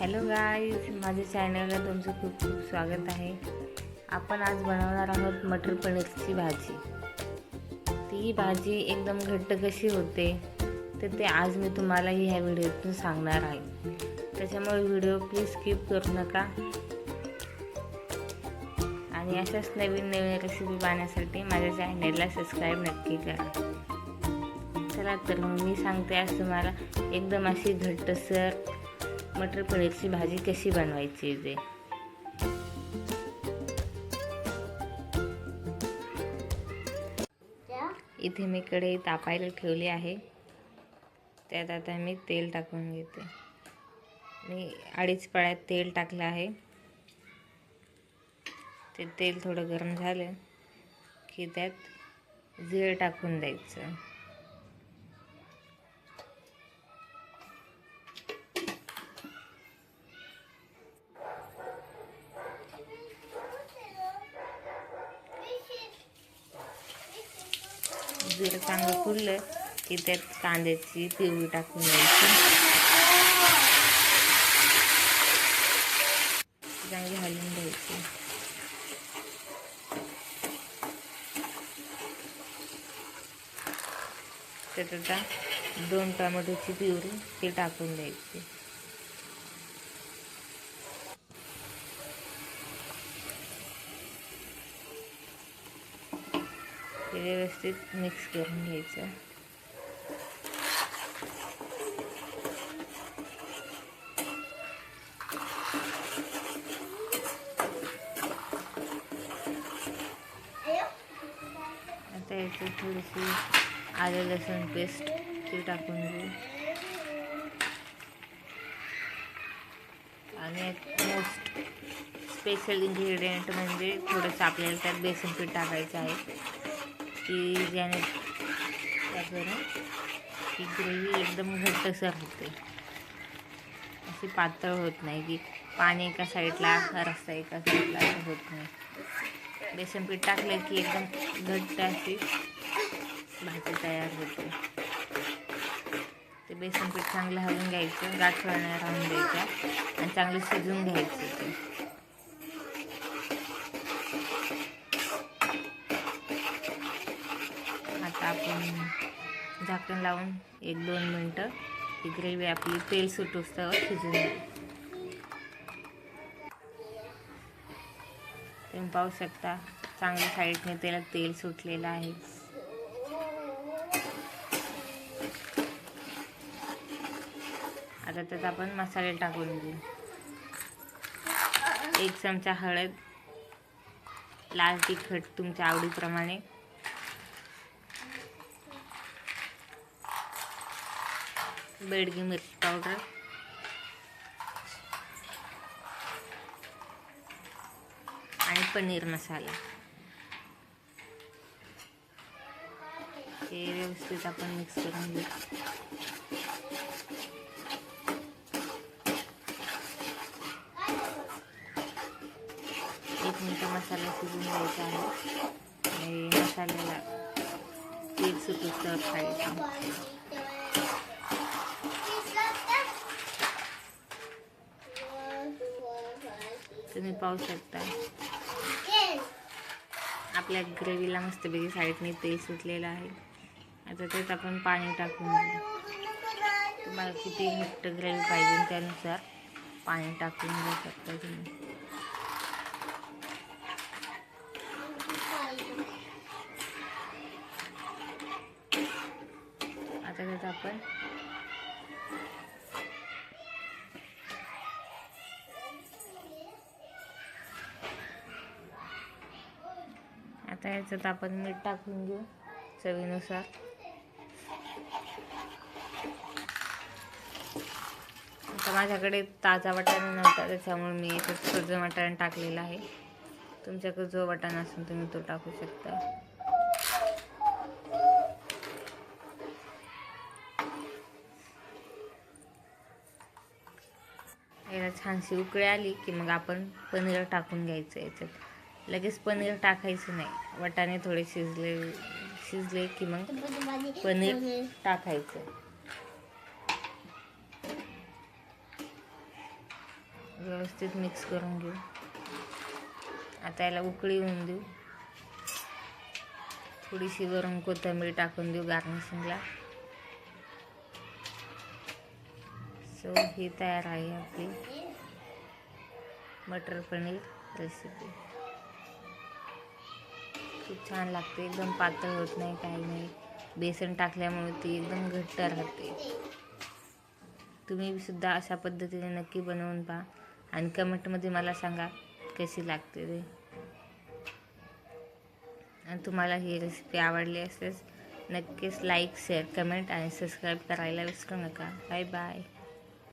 Hello guys माझ्या चॅनलला तुमचं खूप खूप स्वागत आहे. आपण आज बनवणार आहोत मटर पनीरची भाजी. ती भाजी एकदम घट्ट कशी होते तर ते आज मी तुम्हाला ह्या व्हिडिओतून सांगणार आहे. त्याच्यामुळे व्हिडिओ प्लीज स्किप करू नका. आणि अशाच नवीन नवीन रेसिपी पाहण्यासाठी माझ्या चॅनलला सबस्क्राईब नक्की करा. चला तर मग मी सांगते आज तुम्हाला. एकदम अशी घट्टसर मटर पनीरची भाजी कशी बनवायची ते इथे मी कढई तापायला ठेवली आहे. त्यात आता मी तेल टाकून घेते. मी अडीच पळ्यात तेल टाकलं आहे. ते तेल थोडं गरम झालं की त्यात जिरं टाकून द्यायचं. जिरं चांगलं फुललं. की त्यात कांद्याची पिवळी टाकून द्यायची चांगली हलवून द्यायची त्यात आता दोन टोमॅटोची पिवरी ती टाकून द्यायची. ते व्यवस्थित मिक्स करून घ्यायचं. आता याचं थोडीशी आलं लसूण पेस्ट ते टाकून घेऊ. आणि मोस्ट स्पेशल इन्ग्रेडियंट म्हणजे थोडंसं आपल्याला त्यात बेसन पीठ टाकायचं आहे. की ज्याने त्याच्याने ही ग्रेव्ही एकदम घट्टसर होते. अशी पातळ होत नाही की पाणी एका साईडला रस्ता एका साईडला असं होत नाही. बेसन पीठ टाकलं की एकदम घट्ट अशी भाजी तयार होते. ते बेसन पीठ चांगलं हलवून घ्यायचं गाठवा राहून द्यायच्या आणि चांगलं शिजवून घ्यायचं ते. झाकण लावून एक दोन मिनटं. ही ग्रेव्ही आपली तेल सुटूस्तवर शिजून तुम्ही पाहू शकता चांगल्या साईडने त्याला तेल सुटलेलं आहे. आता त्यात आपण मसाले टाकून देऊ. एक चमचा हळद लाल तिखट तुमच्या आवडीप्रमाणे. बेडगी मिरची पावडर. आणि पनीर मसाला. हे व्यवस्थित आपण मिक्स करून घेऊ. एक मिनटं मसाला शिजून घ्यायचा आहे. आणि मसाल्याला तेल सुटूस तर खायचं. तुम्ही पाहू शकता. आपल्या ग्रेव्हीला मस्तपैकी साईडने तेल सुटलेलं आहे. आता त्यात आपण पाणी टाकून देऊ तुम्हाला किती घट्ट ग्रेव्ही पाहिजे त्यानुसार पाणी टाकून घेऊ शकता तुम्ही. आता त्यात आपण आता याच्यात आपण मीठ टाकून घेऊ चवीनुसार. आता माझ्याकडे ताजा वाटाणा नव्हता त्याच्यामुळे मी याच्यात सज वाटाणा टाकलेला आहे. तुमच्याकडे जो वाटाणा असेल तुम्ही तो टाकू शकता. याला छानशी उकळी आली की मग आपण पनीर टाकून घ्यायचं याच्यात. लगेच पनीर टाकायचं नाही. वाटाणे थोडे शिजले शिजले की मग पनीर टाकायचं. व्यवस्थित मिक्स करून घेऊ. आता याला उकळी येऊन देऊ. थोडीशी वरून कोथिंबीर टाकून देऊ गार्निशिंगला सो ही तयार आहे आपली मटर पनीर रेसिपी खूप छान लागते. एकदम पातळ होत नाही काही नाही. बेसन टाकल्यामुळे ती एकदम घट्ट राहते. तुम्ही सुद्धा अशा पद्धतीने नक्की बनवून पहा. आणि कमेंटमध्ये मला सांगा कशी लागते ते. आणि तुम्हाला ही रेसिपी आवडली असल्यास नक्कीच लाईक शेअर कमेंट आणि सबस्क्राईब करायला विसरू नका. Bye bye